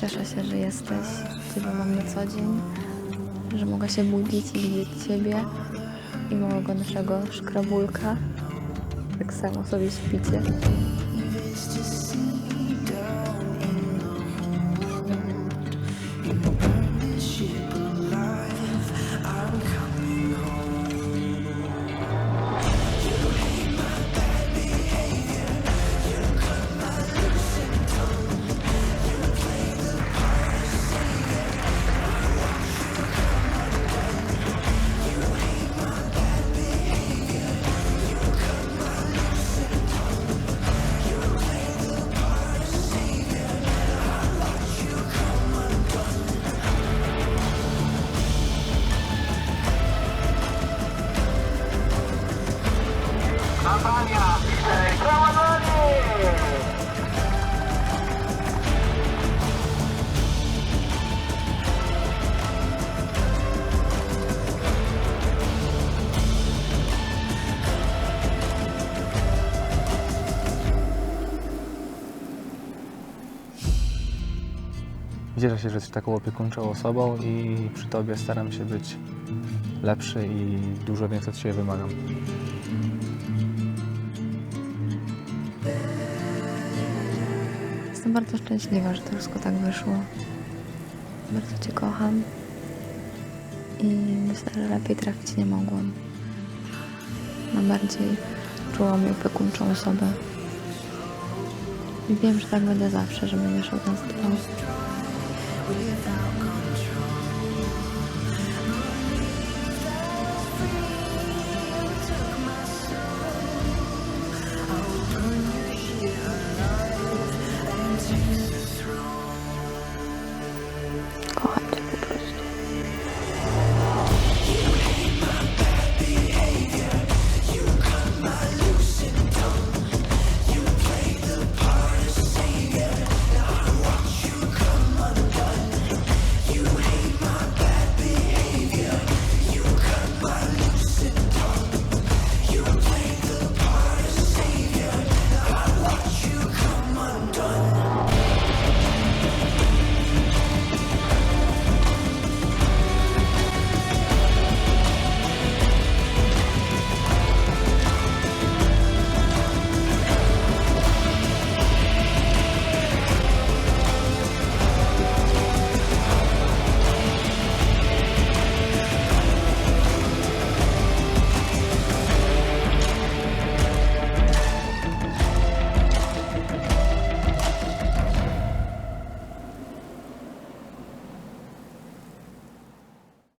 Cieszę się, że jesteś. Ciebie mam na co dzień. Że mogę się budzić i widzieć Ciebie i małego naszego szkrabulka. Tak samo sobie śpicie. Przełamany! Cieszę się, że jesteś taką opiekuńczą osobą i przy Tobie staram się być lepszy i dużo więcej od siebie wymagam. Jestem bardzo szczęśliwa, że to wszystko tak wyszło. Bardzo Cię kocham i myślę, że lepiej trafić nie mogłam. Na bardziej czułą i opiekuńczą osobę. I wiem, że tak będzie zawsze, że będziesz od nas dbał.